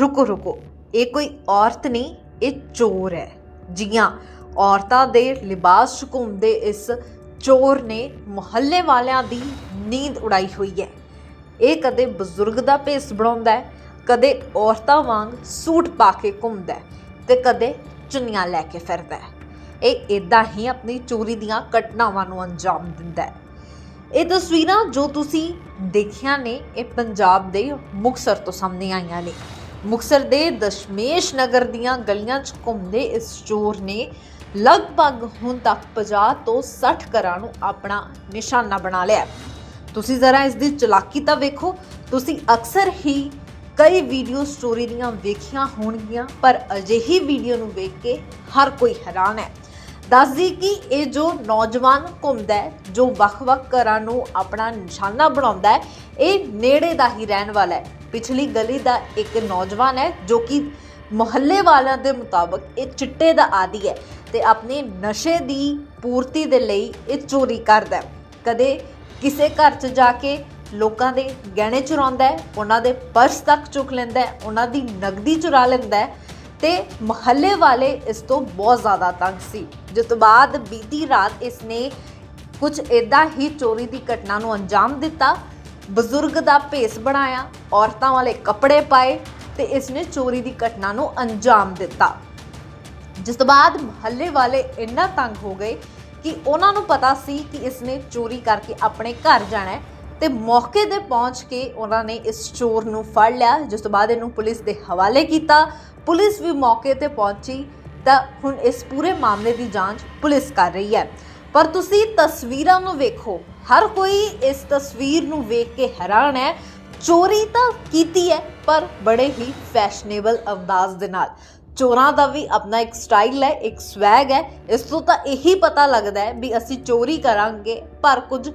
ਰੁਕੋ ਰੁਕੋ। ਇਹ ਕੋਈ ਔਰਤ ਨਹੀਂ, ਇਹ ਚੋਰ ਹੈ। ਜੀਆਂ ਔਰਤਾਂ ਦੇ ਲਿਬਾਸ 'ਚ ਘੁੰਮਦੇ ਇਸ ਚੋਰ ਨੇ ਮੁਹੱਲੇ ਵਾਲਿਆਂ ਦੀ ਨੀਂਦ ਉਡਾਈ ਹੋਈ ਹੈ। ਇਹ ਕਦੇ ਬਜ਼ੁਰਗ ਦਾ ਭੇਸ ਬਣਾਉਂਦਾ ਹੈ, ਕਦੇ ਔਰਤਾਂ ਵਾਂਗ ਸੂਟ ਪਾ ਕੇ ਘੁੰਮਦਾ ਹੈ ਤੇ ਕਦੇ ਚੁੰਨੀਆਂ ਲੈ ਕੇ ਫਿਰਦਾ ਹੈ। ਇਹ ਇਦਾਂ ਹੀ ਆਪਣੀ ਚੋਰੀ ਦੀਆਂ ਘਟਨਾਵਾਂ ਨੂੰ ਅੰਜਾਮ ਦਿੰਦਾ ਹੈ। ਇਹ ਤਸਵੀਰਾਂ ਜੋ ਤੁਸੀਂ ਦੇਖੀਆਂ ਨੇ, ਇਹ ਪੰਜਾਬ ਦੇ ਮੁਕਸਰ ਤੋਂ ਸਾਹਮਣੇ ਆਈਆਂ ਨੇ। ਮੁਕਸਰ ਦੇ ਦਸ਼ਮੇਸ਼ ਨਗਰ ਦੀਆਂ ਗਲੀਆਂ 'ਚ ਘੁੰਮਦੇ ਇਸ ਚੋਰ ਨੇ ਲਗਭਗ ਹੁਣ ਤੱਕ 50 ਤੋਂ 60 ਘਰਾਂ ਨੂੰ ਆਪਣਾ ਨਿਸ਼ਾਨਾ ਬਣਾ ਲਿਆ ਤੁਸੀਂ ਜ਼ਰਾ ਇਸ ਦੀ ਚਲਾਕੀ ਤਾਂ ਵੇਖੋ। ਤੁਸੀਂ ਅਕਸਰ ਹੀ ਕਈ ਵੀਡੀਓ ਸਟੋਰੀ ਦੀਆਂ ਵੇਖੀਆਂ ਹੋਣਗੀਆਂ, ਪਰ ਅਜਿਹੀ ਵੀਡੀਓ ਨੂੰ ਵੇਖ ਕੇ ਹਰ ਕੋਈ ਹੈਰਾਨ ਹੈ। ਦੱਸਦੀ ਕਿ ਇਹ ਜੋ ਨੌਜਵਾਨ ਘੁੰਮਦਾ ਹੈ, ਜੋ ਵੱਖ-ਵੱਖ ਘਰਾਂ ਨੂੰ ਆਪਣਾ ਨਿਸ਼ਾਨਾ ਬਣਾਉਂਦਾ ਹੈ, ਇਹ ਨੇੜੇ ਦਾ ਹੀ ਰਹਿਣ ਵਾਲਾ ਹੈ। ਪਿਛਲੀ ਗਲੀ ਦਾ ਇੱਕ ਨੌਜਵਾਨ ਹੈ ਜੋ ਕਿ ਮੁਹੱਲੇ ਵਾਲਿਆਂ ਦੇ ਮੁਤਾਬਕ ਇਹ ਚਿੱਟੇ ਦਾ ਆਦੀ ਹੈ ਤੇ ਆਪਣੇ ਨਸ਼ੇ ਦੀ ਪੂਰਤੀ ਦੇ ਲਈ ਇਹ ਚੋਰੀ ਕਰਦਾ ਹੈ। ਕਦੇ ਕਿਸੇ ਘਰ 'ਚ ਜਾ ਕੇ ਲੋਕਾਂ ਦੇ ਗਹਿਣੇ ਚੁਰਾਉਂਦਾ ਹੈ, ਉਹਨਾਂ ਦੇ ਪਰਸ ਤੱਕ ਚੁੱਕ ਲੈਂਦਾ ਹੈ, ਉਹਨਾਂ ਦੀ ਨਗਦੀ ਚੁਰਾ ਲੈਂਦਾ ਹੈ ਤੇ ਮਹੱਲੇ ਵਾਲੇ ਇਸ ਤੋਂ ਬਹੁਤ ਜ਼ਿਆਦਾ ਤੰਗ ਸੀ। ਜਿਸ ਤੋਂ ਬਾਅਦ ਬੀਤੀ ਰਾਤ ਇਸ ਨੇ ਕੁਝ ਇਦਾਂ ਹੀ ਚੋਰੀ ਦੀ ਘਟਨਾ ਨੂੰ ਅੰਜਾਮ ਦਿੱਤਾ ਬਜ਼ੁਰਗ ਦਾ ਭੇਸ ਬਣਾਇਆ, ਔਰਤਾਂ ਵਾਲੇ ਕੱਪੜੇ ਪਾਏ ਤੇ ਇਸ ਨੇ ਚੋਰੀ ਦੀ ਘਟਨਾ ਨੂੰ ਅੰਜਾਮ ਦਿੱਤਾ। ਜਿਸ ਤੋਂ ਬਾਅਦ ਮਹੱਲੇ ਵਾਲੇ ਇੰਨਾ ਤੰਗ ਹੋ ਗਏ ਕਿ ਉਹਨਾਂ ਨੂੰ ਪਤਾ ਸੀ ਕਿ ਇਸ ਨੇ ਚੋਰੀ ਕਰਕੇ ਆਪਣੇ ਘਰ ਜਾਣਾ ਹੈ ਤੇ ਮੌਕੇ ਤੇ ਪਹੁੰਚ ਕੇ ਉਹਨਾਂ ਨੇ ਇਸ ਚੋਰ ਨੂੰ ਫੜ ਲਿਆ, ਜਿਸ ਤੋਂ ਬਾਅਦ ਇਹਨੂੰ ਪੁਲਿਸ ਦੇ ਹਵਾਲੇ ਕੀਤਾ। ਪੁਲਿਸ ਵੀ ਮੌਕੇ ਤੇ ਪਹੁੰਚੀ ਤਾਂ ਹੁਣ ਇਸ ਪੂਰੇ ਮਾਮਲੇ ਦੀ ਜਾਂਚ ਪੁਲਿਸ ਕਰ ਰਹੀ ਹੈ। ਪਰ ਤੁਸੀਂ ਤਸਵੀਰਾਂ ਨੂੰ ਵੇਖੋ। ਹਰ ਕੋਈ ਇਸ ਤਸਵੀਰ ਨੂੰ ਵੇਖ ਕੇ ਹੈਰਾਨ ਹੈ। ਚੋਰੀ ਤਾਂ ਕੀਤੀ ਹੈ, ਪਰ ਬੜੇ ਹੀ ਫੈਸ਼ਨੇਬਲ ਅੰਦਾਜ਼ ਦੇ ਨਾਲ। ਚੋਰਾਂ ਦਾ ਵੀ ਆਪਣਾ ਇੱਕ ਸਟਾਈਲ ਹੈ, ਇੱਕ ਸਵੈਗ ਹੈ। ਇਸ ਤੋਂ ਤਾਂ ਇਹੀ ਪਤਾ ਲੱਗਦਾ ਹੈ ਵੀ ਅਸੀਂ ਚੋਰੀ ਕਰਾਂਗੇ, ਪਰ ਕੁਝ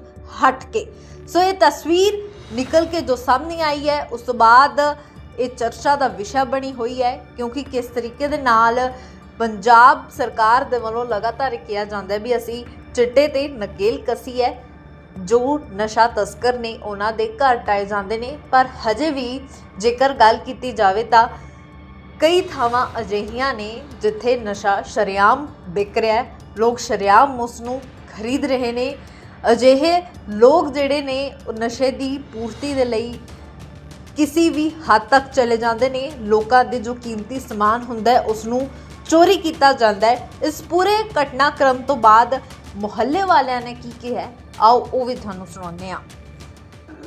ਹਟ ਕੇ। ਸੋ ਇਹ ਤਸਵੀਰ ਨਿਕਲ ਕੇ ਜੋ ਸਾਹਮਣੇ ਆਈ ਹੈ, ਉਸ ਤੋਂ ਬਾਅਦ ਇਹ ਚਰਚਾ ਦਾ ਵਿਸ਼ਾ ਬਣੀ ਹੋਈ ਹੈ, ਕਿਉਂਕਿ ਕਿਸ ਤਰੀਕੇ ਦੇ ਨਾਲ ਪੰਜਾਬ ਸਰਕਾਰ ਦੇ ਵੱਲੋਂ ਲਗਾਤਾਰ ਕਿਹਾ ਜਾਂਦਾ ਹੈ ਵੀ ਅਸੀਂ ਚਿੱਟੇ ਤੇ ਨਕੇਲ ਕਸੀ ਹੈ। ਜੋ ਨਸ਼ਾ ਤਸਕਰ ਨੇ ਉਹਨਾਂ ਦੇ ਘਰ ਟਾਏ ਜਾਂਦੇ ਨੇ, ਪਰ ਹਜੇ ਵੀ ਜੇਕਰ ਗੱਲ ਕੀਤੀ ਜਾਵੇ ਤਾਂ ਕਈ ਥਾਵਾਂ ਅਜਿਹੀਆਂ ਨੇ ਜਿੱਥੇ ਨਸ਼ਾ ਸ਼ਰੇਆਮ ਵਿਕ ਰਿਹਾ ਹੈ। ਲੋਕ ਸ਼ਰੇਆਮ ਉਸ ਨੂੰ ਖਰੀਦ ਰਹੇ ਨੇ। ਅਜਿਹੇ ਲੋਕ ਜਿਹੜੇ ਨੇ, ਉਹ ਨਸ਼ੇ ਦੀ ਪੂਰਤੀ ਦੇ ਲਈ ਕਿਸੇ ਵੀ ਹੱਦ ਤੱਕ ਚਲੇ ਜਾਂਦੇ ਨੇ। ਲੋਕਾਂ ਦੇ ਜੋ ਕੀਮਤੀ ਸਮਾਨ ਹੁੰਦਾ ਹੈ, ਉਸ ਨੂੰ ਚੋਰੀ ਕੀਤਾ ਜਾਂਦਾ ਹੈ। ਇਸ ਪੂਰੇ ਘਟਨਾਕ੍ਰਮ ਤੋਂ ਬਾਅਦ ਮੁਹੱਲੇ ਵਾਲਿਆਂ ਨੇ ਕੀ ਕਿਹਾ ਹੈ? ਆਓ ਉਹ ਵੀ ਤੁਹਾਨੂੰ ਸੁਣਾਉਂਦੇ ਹਾਂ।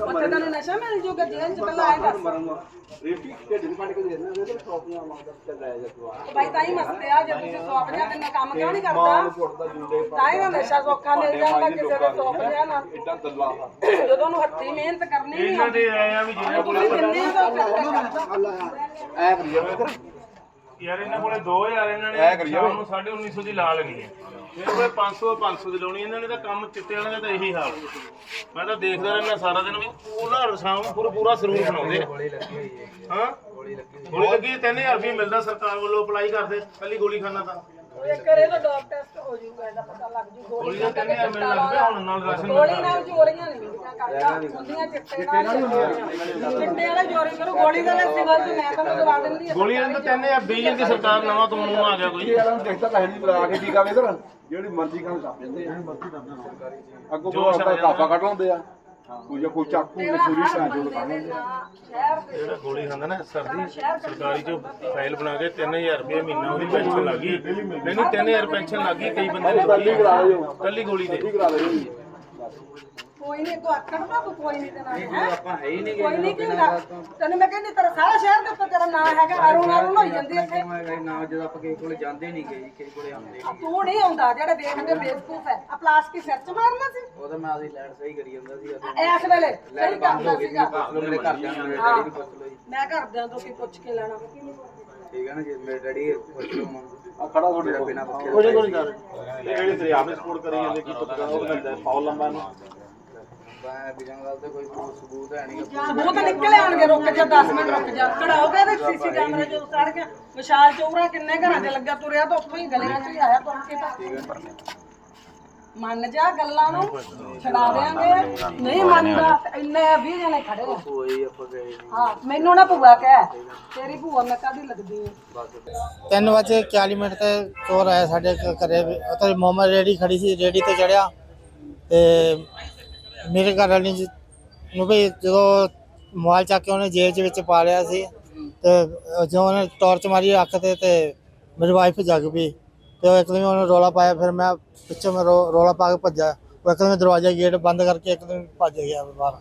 ਉੱਥੇ ਤੈਨੂੰ ਨਸ਼ਾ ਮਿਲ ਜੂਗਾ ਜੇਲ੍ਹ ਚ ਪਹਿਲਾਂ ਆਏ ਦੱਸ ਰੇਟੀ ਕੇ ਡਿਪੈਂਡ ਕੇ ਦੇ ਨਾ ਤੇ ਟੋਪੀਆਂ ਮੰਗਦਾ ਚੱਲ ਰਿਹਾ ਜਤਵਾ ਬਾਈ ਤਾਂ ਹੀ ਮਸਤੇ ਆ ਜੇ ਤੁਸੀਂ ਸੌਪ ਜਾ ਤੇ ਕੰਮ ਕਿਉਂ ਨਹੀਂ ਕਰਦਾ? ਤਾਂ ਹੀ ਨਸ਼ਾ ਸੌਖਾ ਮਿਲ ਜਾਂਦਾ ਕਿਸੇ ਦੇ ਸੌਪ ਜਾ ਨਾ। ਇਦਾਂ ਦੱਲਾ ਜਦੋਂ ਨੂੰ ਹੱਥੀ ਮਿਹਨਤ ਕਰਨੀ ਨਹੀਂ ਇਹਨਾਂ ਦੇ ਆਏ ਆ ਵੀ ਤੁਸੀਂ ਦਿੰਦੇ ਹੋ ਤਾਂ ਐ ਕਰੀ ਜਾਵੇ ਇਧਰ ਯਾਰ ਇਹਨਾਂ ਕੋਲੇ 2000 ਇਹਨਾਂ ਐ ਨੇ ਕਰੀ ਸ਼ਾਮ ਜਾਵੇ। ਨੂੰ 1950 ਦੀ ਲਾ ਲੈਣੀ ਹੈ। ਇਹਨਾਂ ਕੋਲੇ 500 500 ਦੀ ਲਾਉਣੀ ਇਹਨਾਂ ਨੇ ਤਾਂ ਕੰਮ ਚਿੱਟੇ ਵਾਲਿਆਂ ਦਾ ਤਾਂ ਇਹੀ ਹਾਲ। ਮੈਂ ਤਾਂ ਦੇਖਦਾ ਰਹਿੰਦਾ ਸਾਰਾ ਦਿਨ ਵੀ ਉਹਨਾਂ ਪੂਰਾ ਪੂਰਾ ਸਰੂਰ ਬਣਾਉਂਦੇ ਆ। ਗੋਲੀ ਲੱਗੀ ਹੋਈ ਹੈ। ਹਾਂ? ਗੋਲੀ ਲੱਗੀ ਗੋਲੀ ਲੱਗੀ 3000 ਰੁਪਏ ਮਿਲਦਾ ਸਰਕਾਰ ਵੱਲੋਂ ਅਪਲਾਈ ਕਰਦੇ। ਕੱਲੀ ਗੋਲੀ ਖਾਣਾ ਤਾਂ। ਇਹ ਕਰੇ ਤਾਂ ਡੋਪ ਟੈਸਟ ਹੋ ਜੂਗਾ ਇਹਦਾ ਪਤਾ ਲੱਗ ਜੂ ਗੋਲੀ ਦਾ 3000 ਮਿਲਣ ਲੱਗ ਪਿਆ ਹੁਣ ਨਾਲ ਰਾਸ਼ਨ ਗੋਲੀ ਨਾਲ ਚੋਰੀਆਂ ਨਹੀਂ ਹੁੰਦੀਆਂ ਕਰਦਾ ਹੁੰਦੀਆਂ ਚਿੱਟੇ ਨਾਲ ਚਿੱਟੇ ਵਾਲੇ ਚੋਰੀ ਕਰੋ ਗੋਲੀ ਦਾ ਸਿਵਲ ਤੇ ਮੈਂ ਤੁਹਾਨੂੰ ਦਵਾ ਦਿੰਦੀ ਆ ਗੋਲੀ ਦਾ 3000 ਬੀਜੇਪੀ ਦੀ ਸਰਕਾਰ ਨਵਾਂ ਕਾਨੂੰਨ ਆ ਗਿਆ ਕੋਈ। ਇਹ ਵਾਲਾ ਨੂੰ ਦੇਖਦਾ ਤਾਂ ਹੈ ਨਹੀਂ ਲਾ ਕੇ ਟੀਕਾ ਜਿਹੜੀ ਮਰਜ਼ੀ ਕੰਮ ਕਰ ਦਿੰਦੇ ਆ। ਅੱਗੋਂ ਜੋ ਕੋਈ ਆਪਣਾ ਕੱਢ ਲਾਉਂਦੇ ਆ। ਕੋਈ ਜਾਂ ਕੋਈ ਚਾਕੂ ਕੋਈ ਪੂਰੀ ਸਾਂ ਜੋ ਕਰ ਲੈਂਦੇ ਆ। ਸ਼ਹਿਰ ਦੇ ਜਿਹੜਾ ਗੋਲੀ ਖਾਂਦਾ ਨਾ ਸਰਦੀ ਸਰਕਾਰੀ ਚੋਂ ਫਾਈਲ ਬਣਾ ਕੇ 3000 ਰੁਪਏ ਮਹੀਨਾ ਉਹਦੀ ਪੈਨਸ਼ਨ ਲੱਗੀ ਨਹੀਂ ਨਹੀਂ 3000 ਪੈਨਸ਼ਨ ਲੱਗੀ ਕਈ ਬੰਦੇ ਨੇ ਕੱਲੀ ਗੋਲੀ ਦੇ। ਕੋਈ ਨਹੀਂ ਕੋ ਆਖਣ ਦਾ ਤੂੰ ਕੋਈ ਨਹੀਂ ਦੇਣਾ ਹੈ? ਆਪਾਂ ਹੈ ਹੀ ਨਹੀਂ ਕੋਈ ਨਹੀਂ ਕਿਹਦਾ ਤੈਨੂੰ ਮੈਂ ਕਹਿੰਦੀ ਤੇਰਾ ਸਾਰਾ ਸ਼ਹਿਰ ਦੇ ਉੱਤੇ ਤੇਰਾ ਨਾਂ ਹੈਗਾ ਅਰੁਣ ਅਰੁਣ ਹੋਈ ਜਾਂਦੀ ਇੱਥੇ। ਨਾ ਜਦੋਂ ਆਪਾਂ ਕਿਸੇ ਕੋਲੇ ਜਾਂਦੇ ਨਹੀਂ ਗਏ ਕਿਸੇ ਕੋਲੇ ਆਉਂਦੇ ਤੂੰ ਨਹੀਂ ਆਉਂਦਾ ਜਿਹੜੇ ਵੇਖਦੇ ਬੇਵਕੂਫ ਹੈ। ਆ ਪਲਾਸਟਿਕ ਸਿਰ ਚ ਮਾਰਨਾ ਸੀ? ਉਹ ਤਾਂ ਮੈਂ ਅਸੀਂ ਲੈਟ ਸਹੀ ਕਰੀ ਜਾਂਦਾ ਸੀ ਇਸ ਵੇਲੇ ਸਹੀ ਕਰਦਾ ਸੀਗਾ। ਮੇਰੇ ਘਰ ਦੇ ਮੇਰੇ ਡੈਡੀ ਨੂੰ ਪੁੱਛ ਲਓ ਮੈਂ ਘਰਦਿਆਂ ਤੋਂ ਕੀ ਪੁੱਛ ਕੇ ਲੈਣਾ? ਠੀਕ ਹੈ ਨਾ ਜੀ ਮੇਰੇ ਡੈਡੀ ਪੁੱਛ ਲਓ ਆ ਖੜਾ ਤੁਹਾਡੇ ਬਿਨਾ ਪੱਖੇ ਕੋਈ ਕੋਈ ਕਰ ਇਹ ਜਿਹੜੀ ਤੇਰੀ ਆਪੇ ਸਪੋਰਟ ਕਰੀ ਜਾਂਦੇ ਕੀ ਪਤਾ ਉਹ ਮਿਲਦਾ ਫਾਉਲ ਲੰਬਾ ਨੂੰ ਮੈਂ ਬਿਨਾਂ ਗੱਲ ਤੇ ਕੋਈ ਸਬੂਤ ਹੈ ਨਹੀਂ ਸਬੂਤ ਨਿਕਲੇ ਆਣਗੇ ਰੁਕ ਜਾ 10 ਮਿੰਟ ਰੁਕ ਜਾ। ਖੜਾਓਗੇ ਤੇ ਸੀਸੀ ਕੈਮਰੇ ਜੋ ਸੜ ਗਿਆ ਵਿਸ਼ਾਲ ਚੌਰਾ ਕਿੰਨੇ ਘਰਾਂ 'ਚ ਲੱਗਾ ਤੁਰਿਆ ਤਾਂ ਉੱਥੋਂ ਹੀ ਗਲੀਆਂ 'ਚ ਹੀ ਆਇਆ ਤੁਰ ਕੇ ਤਾਂ। ਮੰਨ ਜਾ ਗੱਲਾਂ ਨੂੰ ਛਡਾ ਦੇਾਂਗੇ ਨਹੀਂ ਮੰਨਦਾ ਤੇ ਇੰਨੇ 20 ਜਣੇ ਖੜੇ ਆ। ਕੋਈ ਆਪਾਂ ਗਏ ਨਹੀਂ ਹਾਂ ਮੈਨੂੰ ਨਾ ਭੂਆ ਕਹਿ ਤੇਰੀ ਭੂਆ ਮੈਂ ਕਾਦੀ ਲੱਗਦੀ ਤਿੰਨ ਵਜੇ 40 ਮਿੰਟ ਤੇ ਚੋਰ ਆਇਆ ਸਾਡੇ ਘਰੇ ਵੀ। ਉੱਥੇ ਮੋਮਾ ਰੇੜੀ ਖੜੀ ਸੀ ਰੇੜੀ ਤੇ ਚੜਿਆ ਤੇ ਮੇਰੇ ਘਰ ਵਾਲੀ ਜੀ ਨੂੰ ਵੀ ਜਦੋਂ ਮੋਬਾਈਲ ਚੱਕ ਕੇ ਉਹਨੇ ਜੇਬ ਦੇ ਵਿੱਚ ਪਾ ਲਿਆ ਸੀ ਤੇ ਜਦੋਂ ਉਹਨੇ ਟਾਰਚ ਮਾਰੀ ਅੱਖ ਤੇ ਤੇ ਮੇਰੀ ਵਾਈਫ ਜਗ ਪਈ ਤੇ ਉਹ ਇੱਕਦਮ ਉਹਨੇ ਰੋਲਾ ਪਾਇਆ, ਫਿਰ ਮੈਂ ਪਿੱਛੇ ਮੈਂ ਰੋ- ਰੋਲਾ ਪਾ ਕੇ ਭੱਜਿਆ। ਉਹ ਇੱਕਦਮ ਦਰਵਾਜ਼ਾ ਗੇਟ ਬੰਦ ਕਰਕੇ ਇੱਕਦਮ ਭੱਜ ਗਿਆ ਬਾਹਰ।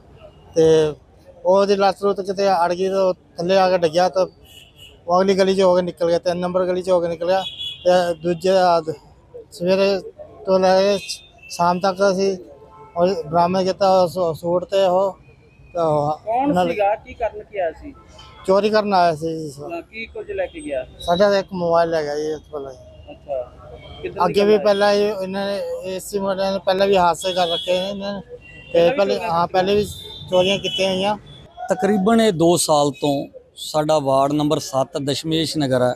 ਤੇ ਉਹਦੀ ਲੱਤ ਲੁੱਤ ਕਿਤੇ ਅੜ ਗਈ ਤੇ ਉਹ ਥੱਲੇ ਆ ਕੇ ਡਿੱਗਿਆ ਤਾਂ ਉਹ ਅਗਲੀ ਗਲੀ 'ਚ ਹੋ ਕੇ ਨਿਕਲ ਗਿਆ, ਤਿੰਨ ਨੰਬਰ ਗਲੀ 'ਚ ਹੋ ਕੇ ਨਿਕਲਿਆ ਤੇ ਦੂਜੇ ਆ- ਸਵੇਰੇ ਤੋਂ ਲੈ ਕੇ ਸ਼ਾਮ ਤੱਕ ਅਸੀਂ ਕੀਤਾ ਉਹ ਸੂ- ਸੂਟ ਤੇ ਉਹ ਕੌਣ ਸੀਗਾ? ਕੀ ਕਰਨ ਕੀ ਆਇਆ ਸੀ? ਚੋਰੀ ਕਰਨ ਆਇਆ ਸੀ ਜੀ। ਕੀ ਕੁਝ ਲੈ ਕੇ ਗਿਆ? ਸਾਡਾ ਤਾਂ ਇੱਕ ਮੋਬਾਈਲ ਲੈ ਗਿਆ ਜੀ ਇਸ ਕੋਲ ਅੱਛਾ। ਅੱਗੇ ਵੀ ਪਹਿਲਾਂ ਇਹ ਇਹਨਾਂ ਨੇ ਏਸੀ ਮੋਡਲ ਨੇ ਪਹਿਲਾਂ ਵੀ ਹਾਦਸੇ ਕਰ ਰੱਖੇ ਨੇ ਇਹਨਾਂ ਨੇ। ਤੇ ਪਹਿਲੇ ਹਾਂ ਪਹਿਲੇ ਵੀ ਚੋਰੀਆਂ ਕੀਤੀਆਂ ਹੋਈਆਂ। ਤਕਰੀਬਨ ਇਹ 2 ਸਾਲ ਤੋਂ ਸਾਡਾ ਵਾਰਡ ਨੰਬਰ 7 ਦਸ਼ਮੇਸ਼ ਨਗਰ ਹੈ।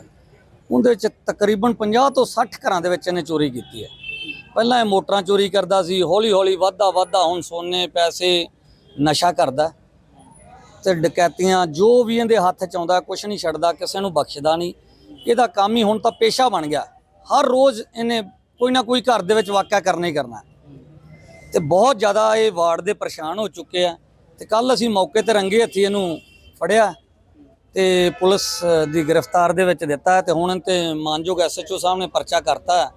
ਉਹਦੇ ਵਿੱਚ ਤਕਰੀਬਨ 50 ਤੋਂ 60 ਘਰਾਂ ਦੇ ਵਿੱਚ ਇਹਨੇ ਚੋਰੀ ਕੀਤੀ ਹੈ। ਪਹਿਲਾਂ ਇਹ ਮੋਟਰਾਂ ਚੋਰੀ ਕਰਦਾ ਸੀ, ਹੌਲੀ ਹੌਲੀ ਵੱਧਦਾ ਵੱਧਦਾ ਹੁਣ ਸੋਨੇ ਪੈਸੇ ਨਸ਼ਾ ਕਰਦਾ। ਤੇ ਡਕੈਤੀਆਂ ਜੋ ਵੀ ਇਹਦੇ ਹੱਥ ਚ ਆਉਂਦਾ, ਕੁਛ ਨਹੀਂ ਛੱਡਦਾ, ਕਿਸੇ ਨੂੰ ਬਖਸ਼ਦਾ ਨਹੀਂ। ਇਹਦਾ ਕੰਮ ਹੀ ਹੁਣ ਤਾਂ ਪੇਸ਼ਾ ਬਣ ਗਿਆ। ਹਰ ਰੋਜ਼ ਇਹਨੇ ਕੋਈ ਨਾ ਕੋਈ ਘਰ ਦੇ ਵਿੱਚ ਵਾਕਿਆ ਕਰਨਾ ਹੀ ਕਰਨਾ। ਤੇ ਬਹੁਤ ਜ਼ਿਆਦਾ ਇਹ ਵਾਰਡ ਦੇ ਪਰੇਸ਼ਾਨ ਹੋ ਚੁੱਕੇ ਆ। ਤੇ ਕੱਲ ਅਸੀਂ ਮੌਕੇ ਤੇ ਰੰਗੇ ਹੱਥੀ ਇਹਨੂੰ ਫੜਿਆ ਤੇ ਪੁਲਿਸ ਦੀ ਗ੍ਰਿਫਤਾਰ ਦੇ ਵਿੱਚ ਦਿੱਤਾ ਤੇ ਹੁਣ ਤੇ ਮਾਨਯੋਗ ਐਸਐਚਓ ਸਾਹਿਬ ਨੇ ਪਰਚਾ ਕਰਤਾ।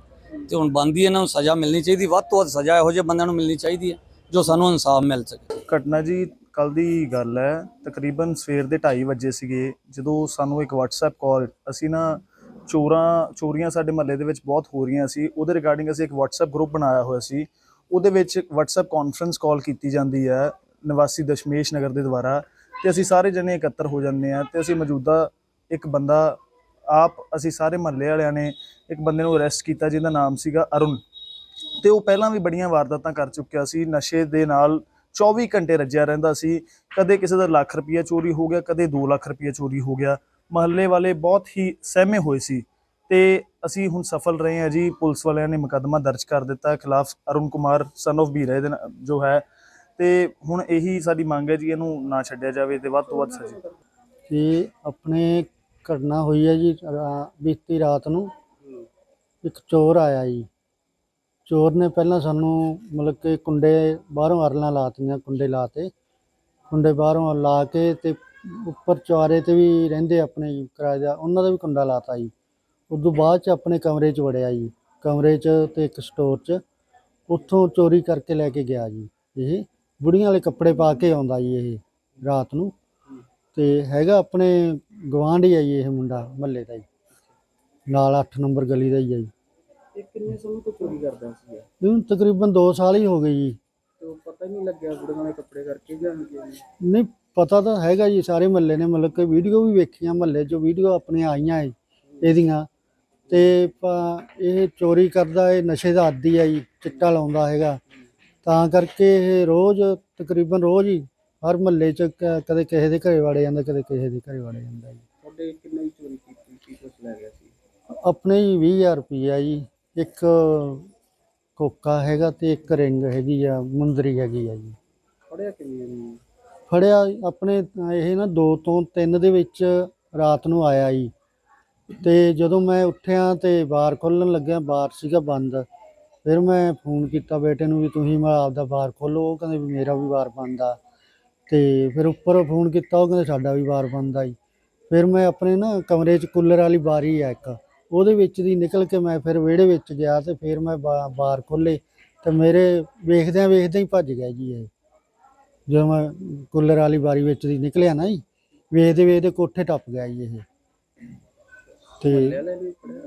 ਤੇ ਹੁਣ ਬੰਦੀ ਇਹਨਾਂ ਨੂੰ ਸਜ਼ਾ ਮਿਲਣੀ ਚਾਹੀਦੀ, ਵੱਧ ਤੋਂ ਵੱਧ ਸਜ਼ਾ ਇਹੋ ਜਿਹੇ ਬੰਦਿਆਂ ਨੂੰ ਮਿਲਣੀ ਚਾਹੀਦੀ ਹੈ, ਜੋ ਸਾਨੂੰ ਇਨਸਾਫ ਮਿਲ ਸਕੇ। ਘਟਨਾ ਜੀ ਕੱਲ ਦੀ ਗੱਲ ਹੈ, ਤਕਰੀਬਨ ਸਵੇਰ ਦੇ 2:30 ਵਜੇ ਸੀਗੇ, ਜਦੋਂ ਸਾਨੂੰ ਇੱਕ WhatsApp ਕਾਲ ਅਸੀਂ ਨਾ ਚੋਰਾਂ, ਚੋਰੀਆਂ ਸਾਡੇ ਮਹੱਲੇ ਦੇ ਵਿੱਚ ਬਹੁਤ ਹੋ ਰਹੀਆਂ ਸੀ, ਉਹਦੇ ਰਿਗਾਰਡਿੰਗ ਅਸੀਂ ਇੱਕ WhatsApp ਗਰੁੱਪ ਬਣਾਇਆ ਹੋਇਆ ਸੀ, ਉਹਦੇ ਵਿੱਚ WhatsApp ਕਾਨਫਰੰਸ ਕਾਲ ਕੀਤੀ ਜਾਂਦੀ ਹੈ, ਨਿਵਾਸੀ ਦਸ਼ਮੇਸ਼ ਨਗਰ ਦੇ ਦੁਆਰਾ, ਤੇ ਅਸੀਂ ਸਾਰੇ ਜਣੇ ਇਕੱਤਰ ਹੋ ਜਾਂਦੇ ਆ ਤੇ ਅਸੀਂ ਮੌਜੂਦਾ ਇੱਕ ਬੰਦਾ ਆਪ ਅਸੀਂ ਸਾਰੇ ਮਹੱਲੇ ਵਾਲਿਆਂ ਨੇ ਇੱਕ ਬੰਦੇ ਨੂੰ ਅਰੈਸਟ ਕੀਤਾ ਜਿਹਦਾ ਨਾਮ ਸੀਗਾ ਅਰੁਣ। ਤੇ ਉਹ ਪਹਿਲਾਂ ਵੀ ਬੜੀਆਂ ਵਾਰਦਾਤਾਂ ਕਰ ਚੁੱਕਿਆ ਸੀ, ਨਸ਼ੇ ਦੇ ਨਾਲ 24 ਘੰਟੇ ਰੱਜਿਆ ਰਹਿੰਦਾ ਸੀ। ਕਦੇ ਕਿਸੇ ਦਾ ਲੱਖ ਰੁਪਈਆ ਚੋਰੀ ਹੋ ਗਿਆ, ਕਦੇ 2 ਲੱਖ ਰੁਪਈਆ ਚੋਰੀ ਹੋ ਗਿਆ। ਮਹੱਲੇ ਵਾਲੇ ਬਹੁਤ ਹੀ ਸਹਿਮੇ ਹੋਏ ਸੀ। ਤੇ ਅਸੀਂ ਹੁਣ ਸਫਲ ਰਹੇ ਹਾਂ ਜੀ। ਪੁਲਿਸ ਵਾਲਿਆਂ ਨੇ ਮੁਕੱਦਮਾ ਦਰਜ ਕਰ ਦਿੱਤਾ ਖਿਲਾਫ ਅਰੁਣ ਕੁਮਾਰ ਸਨ of ਵੀਰੇ ਦੇ ਜੋ ਹੈ। ਤੇ ਹੁਣ ਇਹੀ ਸਾਡੀ ਮੰਗ ਹੈ ਜੀ, ਇਹਨੂੰ ਨਾ ਛੱਡਿਆ ਜਾਵੇ ਤੇ ਵੱਧ ਤੋਂ ਵੱਧ ਸਜ਼ਾ। ਕਿ ਆਪਣੇ ਘਟਨਾ ਹੋਈ ਹੈ ਜੀ, ਰਾ- ਬੀਤੀ ਰਾਤ ਨੂੰ। ਇੱਕ ਚੋਰ ਆਇਆ ਜੀ। ਚੋਰ ਨੇ ਪਹਿਲਾਂ ਸਾਨੂੰ ਮਤਲਬ ਕਿ ਕੁੰਡੇ ਬਾਹਰੋਂ ਅਰਲਾਂ ਲਾਤੀਆਂ ਕੁੰਡੇ ਲਾਤੇ ਕੁੰਡੇ ਬਾਹਰੋਂ ਲਾ ਕੇ ਤੇ ਉੱਪਰ ਚੁਆਰੇ ਤੇ ਵੀ ਰਹਿੰਦੇ ਆਪਣੇ ਜੀ, ਕਿਰਾਏ ਦਾ, ਉਹਨਾਂ ਦਾ ਵੀ ਕੁੰਡਾ ਲਾਤਾ ਜੀ। ਉਦੋਂ ਬਾਅਦ ਚ ਆਪਣੇ ਕਮਰੇ 'ਚ ਵੜਿਆ ਜੀ। ਕਮਰੇ 'ਚ ਤੇ ਇੱਕ ਸਟੋਰ 'ਚ। ਉੱਥੋਂ ਚੋਰੀ ਕਰਕੇ ਲੈ ਕੇ ਗਿਆ ਜੀ। ਇਹ ਬੁੜੀਆਂ ਵਾਲੇ ਕੱਪੜੇ ਪਾ ਕੇ ਆਉਂਦਾ ਜੀ ਇਹ ਰਾਤ ਨੂੰ। ਤੇ ਹੈਗਾ ਆਪਣੇ ਗਵਾਂਢ ਹੀ ਆ ਜੀ ਇਹ ਮੁੰਡਾ ਮਹੱਲੇ ਦਾ ਜੀ। ਨਾਲ 8 ਨੰਬਰ ਗਲੀ ਦਾ ਹੀ ਆ ਜੀ। ਇਹ ਕਿੰਨੇ ਸਮੇਂ ਤੋਂ ਚੋਰੀ ਕਰਦਾ ਸੀ ਇਹਨੂੰ ਤਕਰੀਬਨ 2 ਸਾਲ ਹੀ ਹੋ ਗਏ ਜੀ। ਤੇ ਪਤਾ ਹੀ ਨਹੀਂ ਲੱਗਿਆ ਬੁੜੀਆਂ ਵਾਲੇ ਕੱਪੜੇ ਕਰਕੇ ਜਾਂ ਨਹੀਂ ਪਤਾ ਤਾਂ ਹੈਗਾ ਜੀ ਸਾਰੇ ਮਹੱਲੇ ਨੇ। ਮਤਲਬ ਕਿ ਵੀਡੀਓ ਵੀ ਵੇਖੀਆਂ ਮਹੱਲੇ 'ਚੋਂ ਵੀਡੀਓ ਆਪਣੇ ਆਈਆਂ ਏ ਇਹਦੀਆਂ। ਤੇ ਇਹ ਚੋਰੀ ਕਰਦਾ ਇਹ ਨਸ਼ੇ ਦਾ ਆਦੀ ਆ ਜੀ ਚਿੱਟਾ ਲਾਉਂਦਾ ਹੈਗਾ। ਤਾਂ ਕਰਕੇ ਇਹ ਰੋਜ਼ ਤਕਰੀਬਨ ਰੋਜ਼ ਹੀ ਹਰ ਮਹੱਲੇ 'ਚ ਕ- ਕਦੇ ਕਿਸੇ ਦੇ ਘਰੇ ਵੜੇ ਜਾਂਦਾ ਕਦੇ ਕਿਸੇ ਦੇ ਘਰੇ ਵੜੇ ਜਾਂਦਾ ਜੀ। ਤੁਹਾਡੇ ਕਿੰਨੇ ਚੋਰੀ ਕੀਤੀ ਕੀ ਕੁਝ ਲੈ ਗਿਆ ਸੀ? ਆਪਣੇ ਹੀ 20000 ਰੁਪਈਆ ਜੀ ਇੱਕ ਕੋਕਾ ਹੈਗਾ ਤੇ ਇੱਕ ਰਿੰਗ ਹੈਗੀ ਆ ਮੁੰਦਰੀ ਹੈਗੀ ਆ ਜੀ। ਫੜਿਆ ਫੜਿਆ ਆਪਣੇ ਇਹ ਨਾ 2 ਤੋਂ 3 ਦੇ ਵਿੱਚ ਰਾਤ ਨੂੰ ਆਇਆ ਜੀ। ਤੇ ਜਦੋਂ ਮੈਂ ਉੱਠਿਆ ਤੇ ਬਾਰ ਖੋਲਣ ਲੱਗਿਆ ਬਾਰ ਸੀਗਾ ਬੰਦ। ਫਿਰ ਮੈਂ ਫੋਨ ਕੀਤਾ ਬੇਟੇ ਨੂੰ ਵੀ ਤੁਸੀਂ ਮੈਂ ਆਪਦਾ ਬਾਰ ਖੋਲੋ ਉਹ ਕਹਿੰਦੇ ਵੀ ਮੇਰਾ ਵੀ ਬਾਰ ਬੰਦ ਆ। ਤੇ ਫਿਰ ਉੱਪਰ ਫੋਨ ਕੀਤਾ, ਉਹ ਕਹਿੰਦੇ ਸਾਡਾ ਵੀ ਬਾਰ ਬੰਦ ਆ ਜੀ। ਫਿਰ ਮੈਂ ਆਪਣੇ ਨਾ ਕਮਰੇ 'ਚ ਕੂਲਰ ਵਾਲੀ ਬਾਰੀ ਆ ਇੱਕ, ਉਹਦੇ ਵਿੱਚ ਦੀ ਨਿਕਲ ਕੇ ਮੈਂ ਫਿਰ ਵਿਹੜੇ ਵਿੱਚ ਗਿਆ ਤੇ ਫਿਰ ਮੈਂ ਬਾ- ਬਾਰ ਖੋਲੇ ਤੇ ਮੇਰੇ ਵੇਖਦਿਆਂ ਵੇਖਦਿਆਂ ਹੀ ਭੱਜ ਗਿਆ ਜੀ ਇਹ। ਜਦੋਂ ਮੈਂ ਕੂਲਰ ਵਾਲੀ ਬਾਰੀ ਵਿੱਚ ਦੀ ਨਿਕਲਿਆ ਨਾ ਜੀ, ਵੇਖਦੇ ਵੇਖਦੇ ਕੋਠੇ ਟੱਪ ਗਿਆ ਜੀ ਇਹ। ਤੇ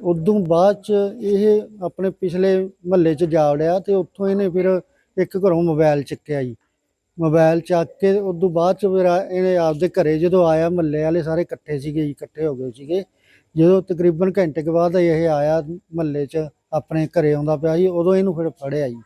ਉਦੋਂ ਬਾਅਦ ਚ ਇਹ ਆਪਣੇ ਪਿਛਲੇ ਮਹੱਲੇ ਚ ਜਾ ਵੜਿਆ ਤੇ ਉੱਥੋਂ ਇਹਨੇ ਫਿਰ ਇੱਕ ਘਰੋਂ ਮੋਬਾਈਲ ਚੱਕਿਆ ਜੀ। ਮੋਬਾਈਲ ਚੱਕ ਕੇ ਉਦੋਂ ਬਾਅਦ ਚ ਫਿਰ ਇਹਨੇ ਆਪਦੇ ਘਰੇ ਜਦੋਂ ਆਇਆ, ਮਹੱਲੇ ਵਾਲੇ ਸਾਰੇ ਇਕੱਠੇ ਸੀਗੇ ਜੀ, ਇਕੱਠੇ ਹੋ ਗਏ ਸੀਗੇ। ਜਦੋਂ ਤਕਰੀਬਨ ਘੰਟੇ ਕੁ ਬਾਅਦ ਇਹ ਆਇਆ ਮਹੱਲੇ ਚ, ਆਪਣੇ ਘਰੇ ਆਉਂਦਾ ਪਿਆ ਜੀ, ਉਦੋਂ ਇਹਨੂੰ ਫਿਰ ਫੜਿਆ ਜੀ।